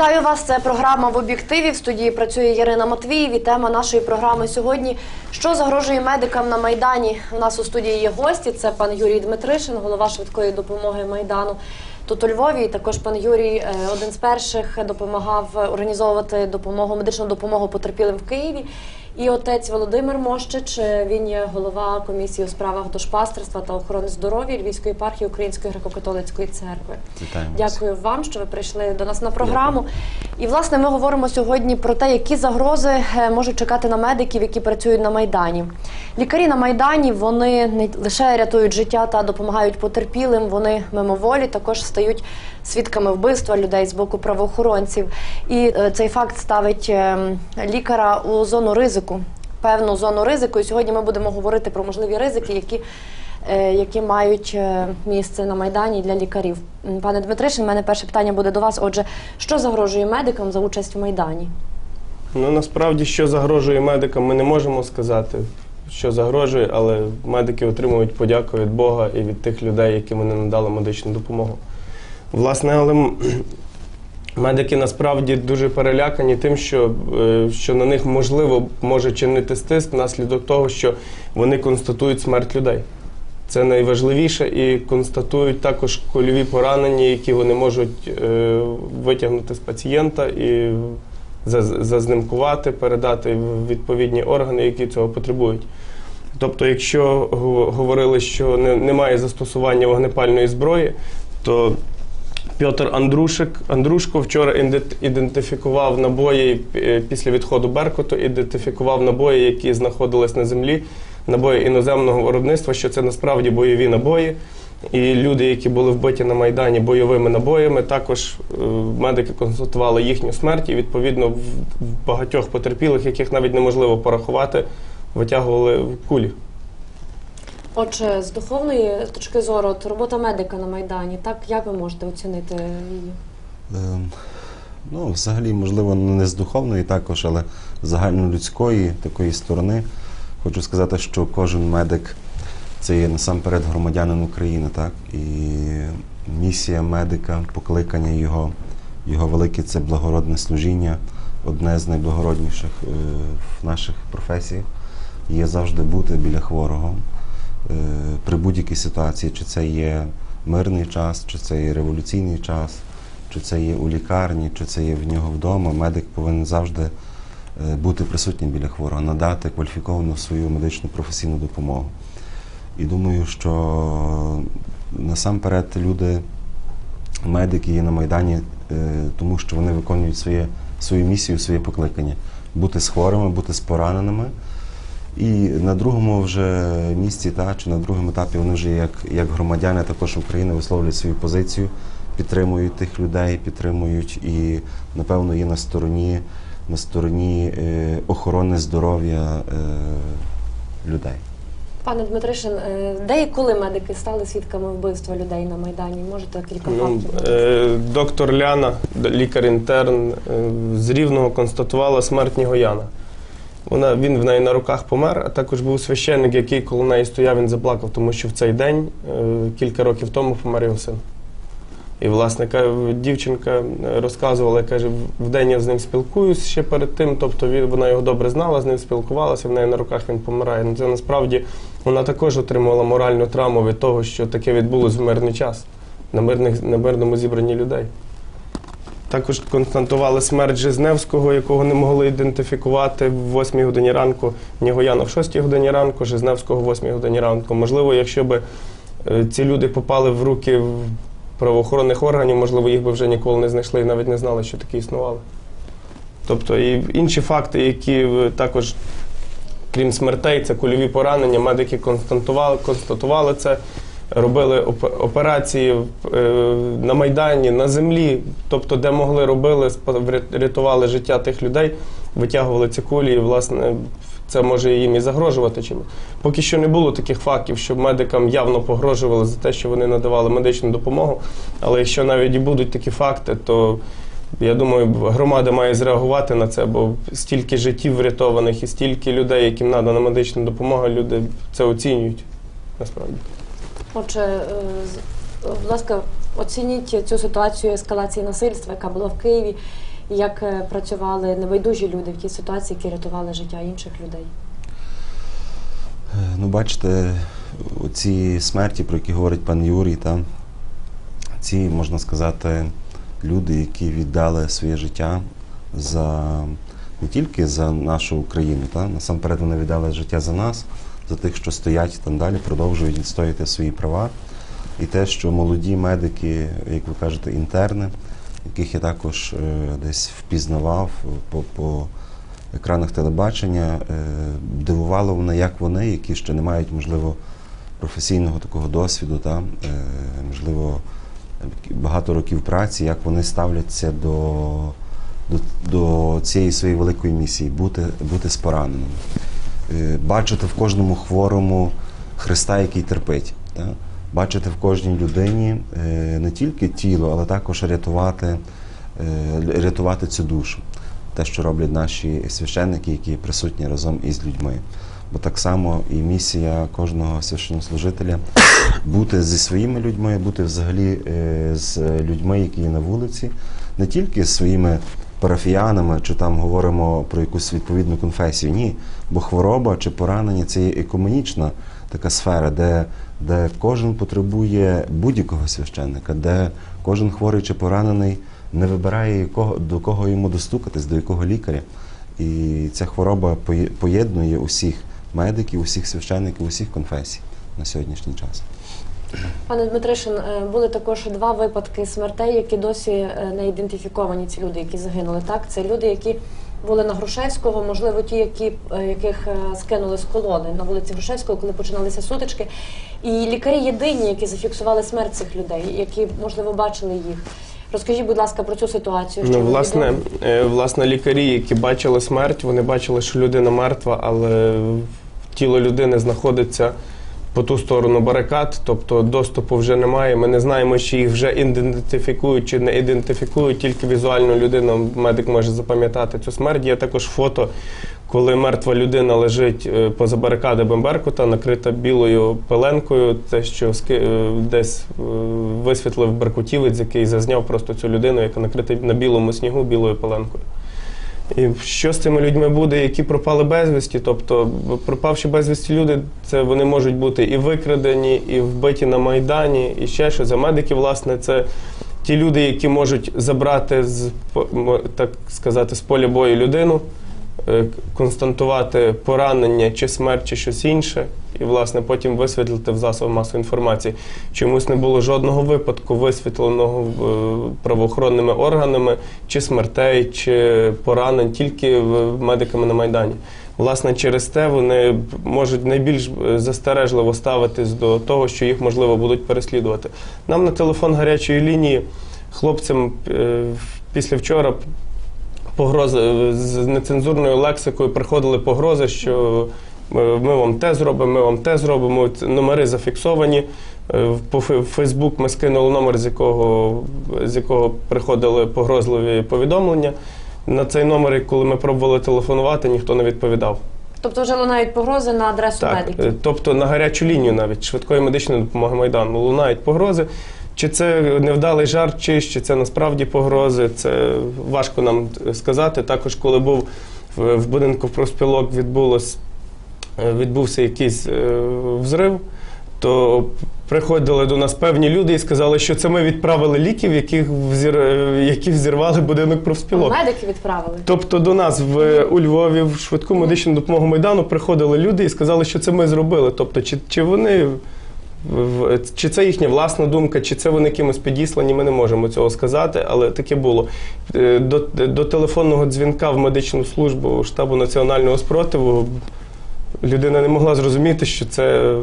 Вітаю вас. Це програма в об'єктиві. В студії працює Ярина Матвіїв. І тема нашої програми сьогодні: що загрожує медикам на майдані. У нас у студії є гості. Це пан Юрій Дмитришин, голова швидкої допомоги майдану. Тут у Львові також пан Юрій, е, один з перших, допомагав організовувати допомогу, медичну допомогу потерпілим в Києві. І отець Володимир Мощич, е, він є голова комісії у справах душпастерства та охорони здоров'я Львівської єпархії Української греко-католицької церкви. Вітаємо вас. Дякую вам, що ви прийшли до нас на програму. І власне ми говоримо сьогодні про те, які загрози е, можуть чекати на медиків, які працюють на майдані. Лікарі на майдані вони не лише рятують життя та допомагають потерпілим. Вони мимоволі також стають свідками вбивства людей з боку правоохоронців. І е, цей факт ставить е, лікаря у зону ризику. Певну зону ризику. І сьогодні ми будемо говорити про можливі ризики, які е, які мають місце на майдані для лікарів. Пане Дмитришин, у мене перше питання буде до вас. Отже, що загрожує медикам за участь в майдані? Ну насправді, що загрожує медикам, ми не можемо сказати, що загрожує, але медики отримують подяку від Бога і від тих людей, яким вони надали медичну допомогу. Власне, але медики насправді дуже перелякані тим, що, е, що на них можливо може чинити стиск внаслідок того, що вони констатують смерть людей. Це найважливіше і констатують також кульові поранення, які вони можуть е, витягнути з пацієнта і зазнимкувати, передати в відповідні органи, які цього потребують. Тобто, якщо говорили, що не- немає застосування вогнепальної зброї, то Петр Андрушик, Андрушко вчора ідентифікував набої е, після відходу Беркуту, ідентифікував набої, які знаходились на землі, набої іноземного виробництва, що це насправді бойові набої. І люди, які були вбиті на Майдані бойовими набоями, також е, медики констатували їхню смерть, і відповідно в багатьох потерпілих, яких навіть неможливо порахувати, витягували кулі. Отже, з духовної точки зору, от робота медика на майдані, так як ви можете оцінити її? Ем, Ну, взагалі, можливо, не з духовної також, але загальнолюдської такої сторони. Хочу сказати, що кожен медик це є насамперед громадянин України, так? І місія медика, покликання його, його велике це благородне служіння, одне з найблагородніших е, в наших професіях є завжди бути біля хворого при будь-якій ситуації, чи це є мирний час, чи це є революційний час, чи це є у лікарні, чи це є в нього вдома. Медик повинен завжди е, бути присутнім біля хворого, надати кваліфіковану свою медичну професійну допомогу. І думаю, що насамперед люди, медики є на Майдані, е, тому що вони виконують своє, свою місію, своє покликання бути з хворими, бути з пораненими. І на другому вже місці, та, чи на другому етапі вони вже як, як громадяни також України висловлюють свою позицію, підтримують тих людей, підтримують і, напевно, є на стороні, на стороні е, охорони здоров'я е, людей. Пане Дмитришин, е, де і коли медики стали свідками вбивства людей на майдані? Можете кілька Ну, фактів? е, доктор Ляна, лікар-інтерн е, з Рівного констатувала смерть Нігояна. Вона, він в неї на руках помер, а також був священник, який коло неї стояв, він заплакав, тому що в цей день, е, кілька років тому, помер його син. І, власне, дівчинка е, розказувала, каже, в день я з ним спілкуюсь ще перед тим, тобто він- вона його добре знала, з ним спілкувалася, в неї на руках він помирає. Це насправді вона також отримувала моральну травму від того, що таке відбулось в мирний час на, мирних, на мирному зібранні людей. Також констатували смерть Жизневського, якого не могли ідентифікувати в 8 годині ранку, Нігояна в 6 годині ранку, Жизневського в 8 годині ранку. Можливо, якщо б е, ці люди попали в руки правоохоронних органів, можливо, їх би вже ніколи не знайшли і навіть не знали, що такі існували. Тобто і інші факти, які е, також, крім смертей, це кульові поранення, медики констатували, констатували це, робили оп- операції е, на Майдані, на землі, тобто, де могли робили, рятували життя тих людей, витягували ці кулі, і, власне, це може їм і загрожувати чимось. Поки що не було таких фактів, щоб медикам явно погрожували за те, що вони надавали медичну допомогу. Але якщо навіть і будуть такі факти, то я думаю, громада має зреагувати на це, бо стільки життів врятованих і стільки людей, яким надана медична допомога, люди це оцінюють насправді. Отже, е, з- будь ласка, Оцініть цю ситуацію ескалації насильства, яка була в Києві, і як е, працювали небайдужі люди в тій ситуації, які рятували життя інших людей. Е, Ну, бачите, ці смерті, про які говорить пан Юрій, та, ці, можна сказати, люди, які віддали своє життя за не тільки за нашу Україну, та, насамперед вони віддали життя за нас, за тих, що стоять там далі, продовжують відстояти свої права. І те, що молоді медики, як ви кажете, інтерни, яких я також е, десь впізнавав по, по екранах телебачення, е, дивувало мене, як вони, які ще не мають, можливо, професійного такого досвіду, та, е, можливо, багато років праці, як вони ставляться до, до, до цієї своєї великої місії бути, бути з пораненими. Е, Бачити в кожному хворому Христа, який терпить. Та? Бачити в кожній людині е, не тільки тіло, але також рятувати, е, рятувати цю душу. Те, що роблять наші священники, які присутні разом із людьми. Бо так само і місія кожного священнослужителя бути зі своїми людьми, бути взагалі з людьми, які є на вулиці, не тільки з своїми парафіянами, чи там говоримо про якусь відповідну конфесію. Ні, бо хвороба чи поранення це є екуменічна така сфера, де, де кожен потребує будь-якого священника, де кожен хворий чи поранений не вибирає, якого, до кого йому достукатись, до якого лікаря. І ця хвороба поєднує усіх медиків, усіх священників, усіх конфесій на сьогоднішній час. Пане Дмитришин, е, були також два випадки смертей, які досі е, не ідентифіковані. Ці люди, які загинули. Так, це люди, які були на Грушевського, можливо, ті, які, е, яких скинули з колони на вулиці Грушевського, коли починалися сутички. І лікарі єдині, які зафіксували смерть цих людей, які можливо бачили їх. Розкажіть, будь ласка, про цю ситуацію. що Ну, власне, власне, лікарі, які бачили смерть, вони бачили, що людина мертва, але тіло людини знаходиться по ту сторону барикад, тобто доступу вже немає. Ми не знаємо, чи їх вже ідентифікують чи не ідентифікують. Тільки візуально людина, медик може запам'ятати цю смерть. Є також фото, коли мертва людина лежить е, поза барикади Бемберкута, накрита білою пеленкою, те, що е, десь е, висвітлив беркутівець, який зазняв просто цю людину, яка накрита на білому снігу білою пеленкою. І що з цими людьми буде, які пропали безвісті? Тобто, пропавші безвісті люди, це вони можуть бути і викрадені, і вбиті на Майдані, і ще щось. За медики, власне, це ті люди, які можуть забрати з так сказати, з поля бою людину, е, констатувати поранення чи смерть, чи щось інше, і власне потім висвітлити в засобах масової інформації. Чомусь не було жодного випадку висвітленого е, правоохоронними органами чи смертей, чи поранень, тільки медиками на майдані. Власне, через те вони можуть найбільш е, застережливо ставитись до того, що їх можливо будуть переслідувати. Нам на телефон гарячої лінії хлопцям після вчора погрози з нецензурною лексикою приходили погрози, що е, ми вам те зробимо, ми вам те зробимо. Номери зафіксовані. Е, По Фейсбук ми скинули номер, з якого, з якого приходили погрозливі повідомлення. На цей номер, коли ми пробували телефонувати, ніхто не відповідав. Тобто вже лунають погрози на адресу Так, медиків. е, тобто на гарячу лінію навіть швидкої медичної допомоги Майдану лунають погрози. Чи це невдалий жарт, чи, це насправді погрози, це важко нам сказати. Також, коли був в, в будинку профспілок, відбулось, е, відбувся якийсь е, взрив, то приходили до нас певні люди і сказали, що це ми відправили ліків, яких взір, е, які взірвали будинок профспілок. Медики відправили. Тобто до нас в у Львові в швидку медичну допомогу Майдану приходили люди і сказали, що це ми зробили. Тобто, чи, чи вони чи це їхня власна думка, чи це вони кимось підіслані, ми не можемо цього сказати, але таке було. Е, До, до телефонного дзвінка в медичну службу штабу національного спротиву людина не могла зрозуміти, що це.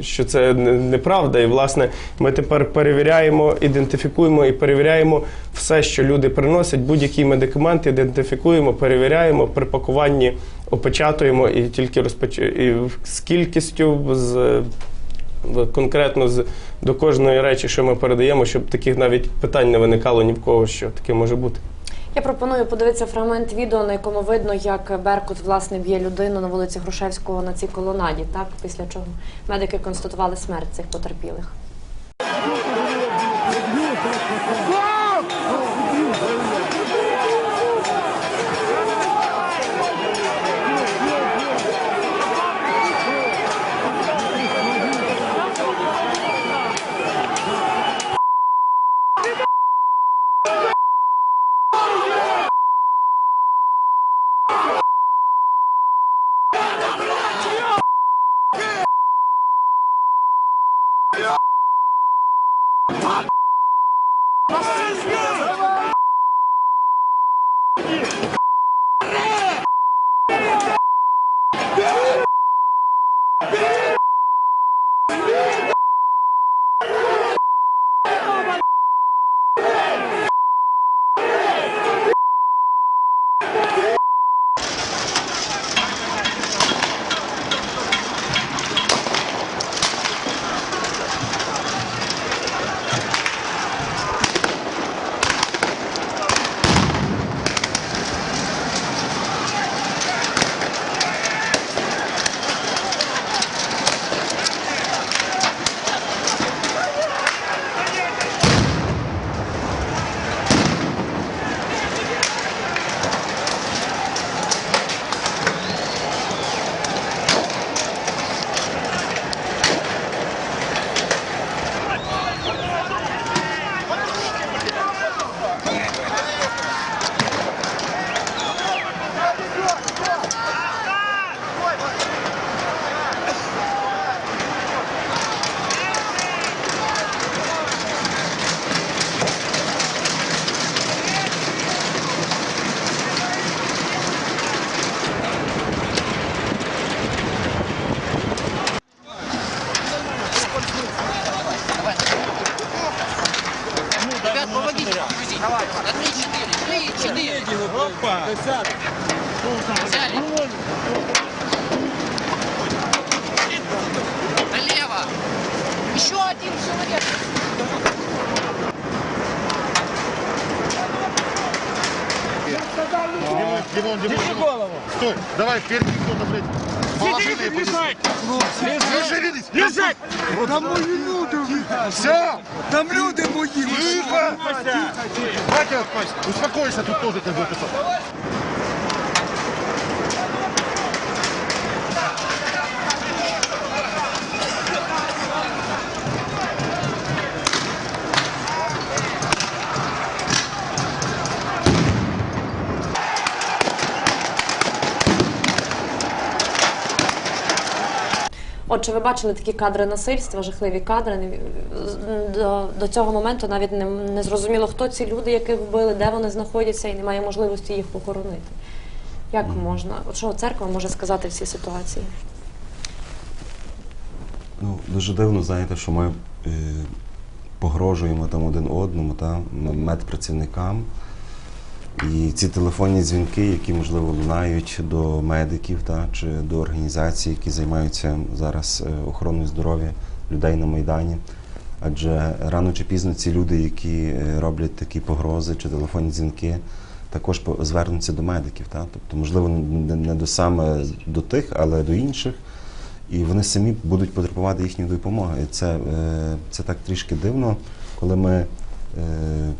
Що це неправда, і власне ми тепер перевіряємо, ідентифікуємо і перевіряємо все, що люди приносять, будь-який медикамент ідентифікуємо, перевіряємо при пакуванні, опечатуємо і тільки розпоч... з кількістю, з конкретно з до кожної речі, що ми передаємо, щоб таких навіть питань не виникало ні в кого, що таке може бути. Я пропоную подивитися фрагмент відео, на якому видно, як Беркут власне б'є людину на вулиці Грушевського на цій колонаді. Так, після чого медики констатували смерть цих потерпілих. Димон, Держи Димон, голову. Стой, давай, впереди кто-то, блядь. Положили и пусть. Лежи, Лежать! Там люди, Все! Там люди мои! Тихо! Хватит, успокойся, тут тоже как бы Отже, ви бачили такі кадри насильства, жахливі кадри. До, до цього моменту навіть не, не зрозуміло, хто ці люди, яких вбили, де вони знаходяться, і немає можливості їх похоронити. Як можна? От що церква може сказати в цій ситуації? Ну, дуже дивно, знаєте, що ми е, погрожуємо там один одному, та, медпрацівникам. І ці телефонні дзвінки, які, можливо, лунають до медиків та, чи до організацій, які займаються зараз е, охороною здоров'я людей на Майдані. Адже рано чи пізно ці люди, які е, роблять такі погрози чи телефонні дзвінки, також звернуться до медиків. Та? Тобто, можливо, не до саме до тих, але до інших і вони самі будуть потребувати їхньої допомоги. Це, е, це так трішки дивно, коли ми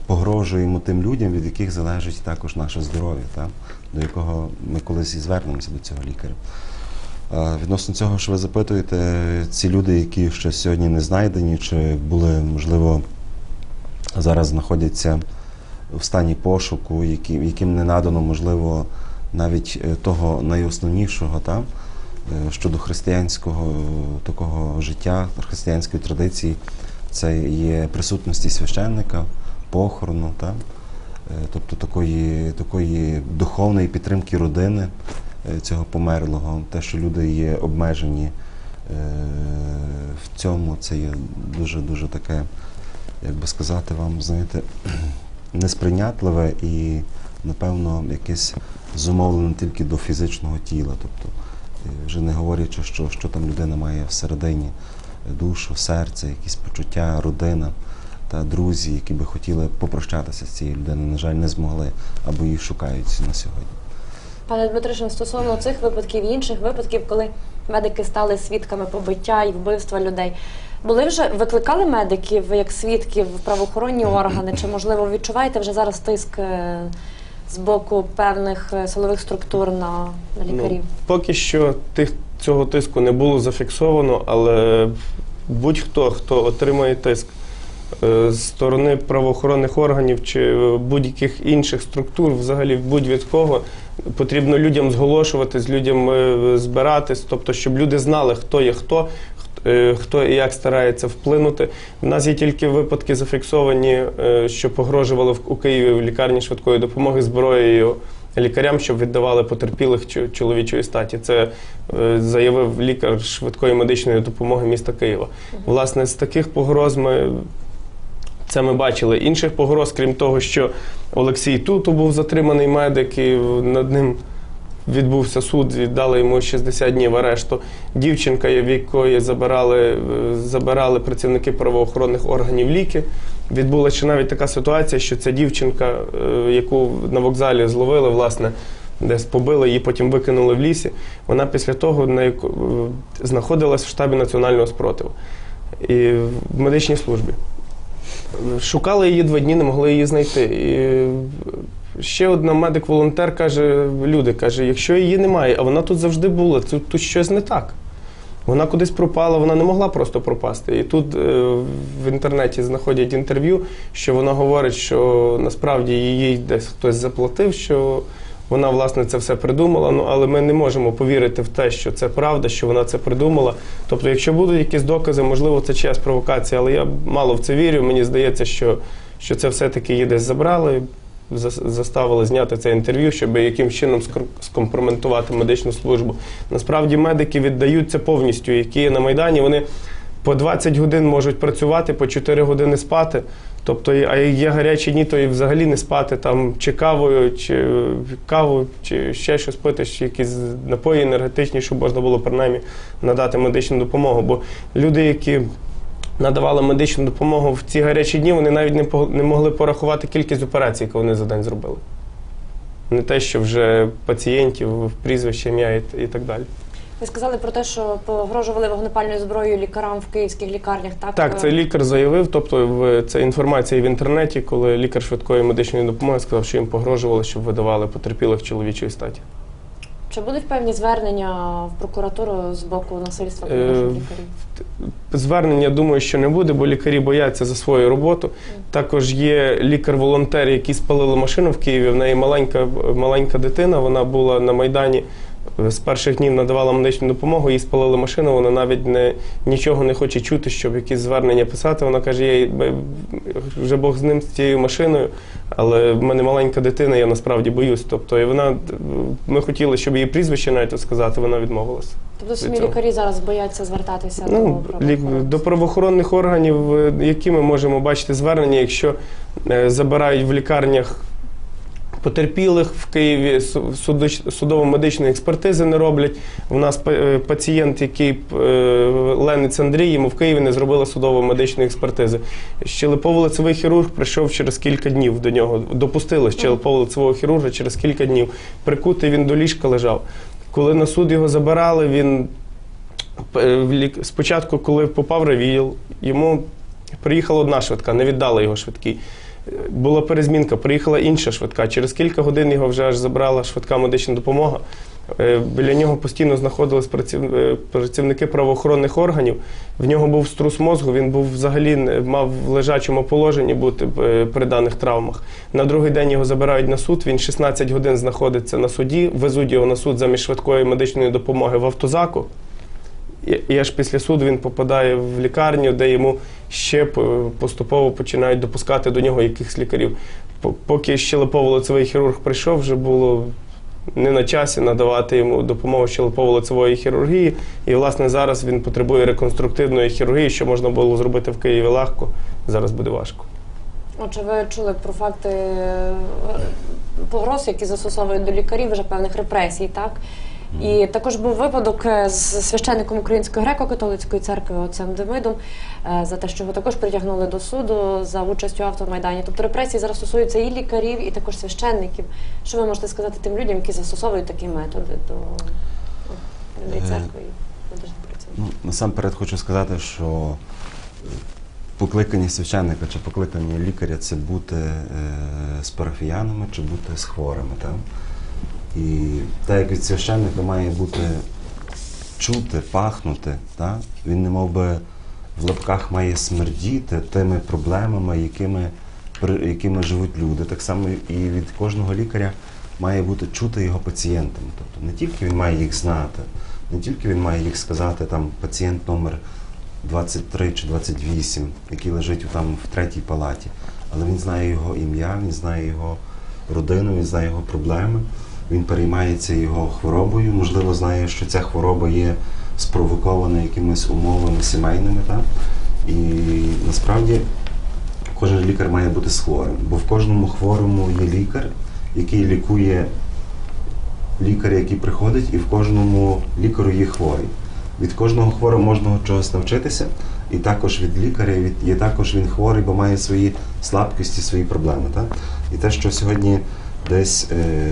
погрожуємо тим людям, від яких залежить також наше здоров'я, та? до якого ми колись і звернемося до цього лікаря. Відносно цього, що ви запитуєте, ці люди, які ще сьогодні не знайдені, чи були, можливо, зараз знаходяться в стані пошуку, яким не надано, можливо, навіть е, того найосновнішого, та, е, щодо християнського е, такого життя, християнської традиції, це є присутності священника, похорону, та, е, тобто такої, такої духовної підтримки родини е, цього померлого, те, що люди є обмежені е, в цьому, це є дуже-дуже таке, як би сказати вам, знаєте, несприйнятливе і, напевно, якесь зумовлене тільки до фізичного тіла. Тобто, вже не говорячи, що, що там людина має всередині душу, серце, якісь почуття, родина та друзі, які би хотіли попрощатися з цією людиною, на жаль, не змогли або її шукають на сьогодні. Пане Дмитришин, стосовно цих випадків і інших випадків, коли медики стали свідками побиття і вбивства людей. Були вже викликали медиків як свідків в правоохоронні органи? Чи можливо відчуваєте вже зараз тиск е, з боку певних е, силових структур на, на лікарів? Ну, поки що тих, цього тиску не було зафіксовано, але будь-хто, хто отримує тиск е, з сторони правоохоронних органів чи будь-яких інших структур, взагалі будь-від кого, потрібно людям зголошуватись, людям е, збиратись, тобто, щоб люди знали, хто є хто, е, хто і як старається вплинути. У нас є тільки випадки зафіксовані, що погрожували у Києві в лікарні швидкої допомоги зброєю лікарям, щоб віддавали потерпілих чоловічої статі. Це е, заявив лікар швидкої медичної допомоги міста Києва. Власне, з таких погроз ми. Це ми бачили. Інших погроз, крім того, що Олексій Туту був затриманий медик, і над ним відбувся суд, віддали йому 60 днів арешту. Дівчинка, в якої забирали, е, забирали працівники правоохоронних органів ліки. Відбулася ще навіть така ситуація, що ця дівчинка, е, яку на вокзалі зловили, власне, десь побили, її потім викинули в лісі. Вона після того на е, знаходилась в штабі національного спротиву і в медичній службі. Шукали її два дні, не могли її знайти. І ще одна медик-волонтер каже: люди, каже, якщо її немає, а вона тут завжди була, тут, тут щось не так. Вона кудись пропала, вона не могла просто пропасти. І тут е, в інтернеті знаходять інтерв'ю, що вона говорить, що насправді їй десь хтось заплатив, що вона власне це все придумала. Ну але ми не можемо повірити в те, що це правда, що вона це придумала. Тобто, якщо будуть якісь докази, можливо, це чиясь провокація, але я мало в це вірю. Мені здається, що, що це все-таки її десь забрали. Зас- Заставили зняти це інтерв'ю, щоб яким чином скомпрометувати медичну службу. Насправді медики віддаються повністю, які на Майдані. Вони по 20 годин можуть працювати, по 4 години спати. Тобто, а є гарячі дні, то і взагалі не спати там чи кавою, чи каву, чи ще щось пити, чи якісь напої енергетичні, щоб можна було принаймні надати медичну допомогу. Бо люди, які надавали медичну допомогу в ці гарячі дні, вони навіть не, не могли порахувати кількість операцій, яку вони за день зробили. Не те, що вже пацієнтів, прізвище, ім'я і, і так далі. Ви сказали про те, що погрожували вогнепальною зброєю лікарам в київських лікарнях. Так, Так, це лікар заявив, тобто це інформація в інтернеті, коли лікар швидкої медичної допомоги сказав, що їм погрожували, щоб видавали потерпілих чоловічої статі. Чи будуть певні звернення в прокуратуру з боку насильства Е, лікарів? Звернення, думаю, що не буде, бо лікарі бояться за свою роботу. Також є лікар-волонтер, який спалили машину в Києві. В неї маленька, маленька дитина. Вона була на Майдані. З перших днів надавала медичну допомогу, їй спалили машину. Вона навіть не, нічого не хоче чути, щоб якісь звернення писати. Вона каже: я вже Бог з ним з цією машиною, але в мене маленька дитина, я насправді боюсь. Тобто, і вона ми хотіли, щоб її прізвище навіть сказати, вона відмовилася. Тобто самі цього. лікарі зараз бояться звертатися Ну, до правоохоронців? до правоохоронних органів, е, які ми можемо бачити звернення, якщо е, забирають в лікарнях потерпілих в Києві, судово-медичної експертизи не роблять. У нас е, пацієнт, який е, Ленець Андрій, йому в Києві не зробили судово-медичної експертизи. Щелепово-лицевий хірург прийшов через кілька днів до нього. Допустили щелепово-лицевого хірурга через кілька днів. Прикутий він до ліжка лежав. Коли на суд його забирали, він Е, Спочатку, коли попав ревіл, йому приїхала одна швидка, не віддали його швидкій. Була перезмінка, приїхала інша швидка. Через кілька годин його вже аж забрала швидка медична допомога. Е, Біля нього постійно знаходились е, працівники правоохоронних органів. В нього був струс мозку, він був взагалі мав в лежачому положенні бути е, при даних травмах. На другий день його забирають на суд. Він 16 годин знаходиться на суді, везуть його на суд замість швидкої медичної допомоги в автозаку. І, аж після суду він попадає в лікарню, де йому ще поступово починають допускати до нього якихось лікарів. Поки щелепово-лицевий хірург прийшов, вже було не на часі надавати йому допомогу щелепово-лицевої хірургії. І, власне, зараз він потребує реконструктивної хірургії, що можна було зробити в Києві легко, зараз буде важко. Отже, ви чули про факти е, погроз, які застосовують до лікарів вже певних репресій, так? І також був випадок е, з священником Української греко-католицької церкви отцем Демидом е, за те, що його також притягнули до суду за участю автомайдані. Тобто репресії зараз стосуються і лікарів, і також священників. Що ви можете сказати тим людям, які застосовують такі методи до людей Е, церкви? Ну, насамперед хочу сказати, що покликання священника чи покликання лікаря це бути з парафіянами чи бути з хворими. Так? І так як від священника має бути чути, пахнути, так? він не мав би в лапках має смердіти тими проблемами, якими, якими живуть люди. Так само і від кожного лікаря має бути чути його пацієнтами. Тобто не тільки він має їх знати, не тільки він має їх сказати, там пацієнт номер 23 чи 28, який лежить там в третій палаті, але він знає його ім'я, він знає його родину, він знає його проблеми, він переймається його хворобою, можливо, знає, що ця хвороба є спровокована якимись умовами сімейними. Так? І насправді кожен лікар має бути з хворим, бо в кожному хворому є лікар, який лікує лікаря, який приходить, і в кожному лікарю є хворий. Від кожного хворого можна чогось навчитися, і також від лікаря від, є також він хворий, бо має свої слабкості, свої проблеми. Так? І те, що сьогодні десь е,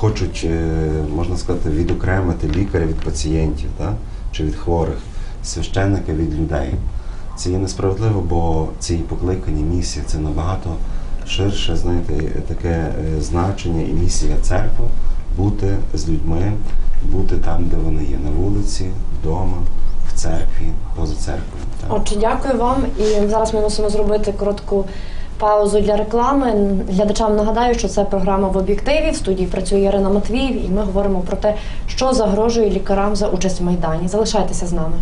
хочуть, е, можна сказати, відокремити лікаря від пацієнтів так? чи від хворих, священника від людей. Це є несправедливо, бо ці покликані місії це набагато ширше, знаєте, таке е, значення і місія церкви бути з людьми, бути там, де вони є, на вулиці, вдома, церкві, поза церквою. Отже, дякую вам. І зараз ми мусимо зробити коротку паузу для реклами. Глядачам нагадаю, що це програма в об'єктиві. В студії працює Ірина Матвіїв, і ми говоримо про те, що загрожує лікарам за участь в майдані. Залишайтеся з нами.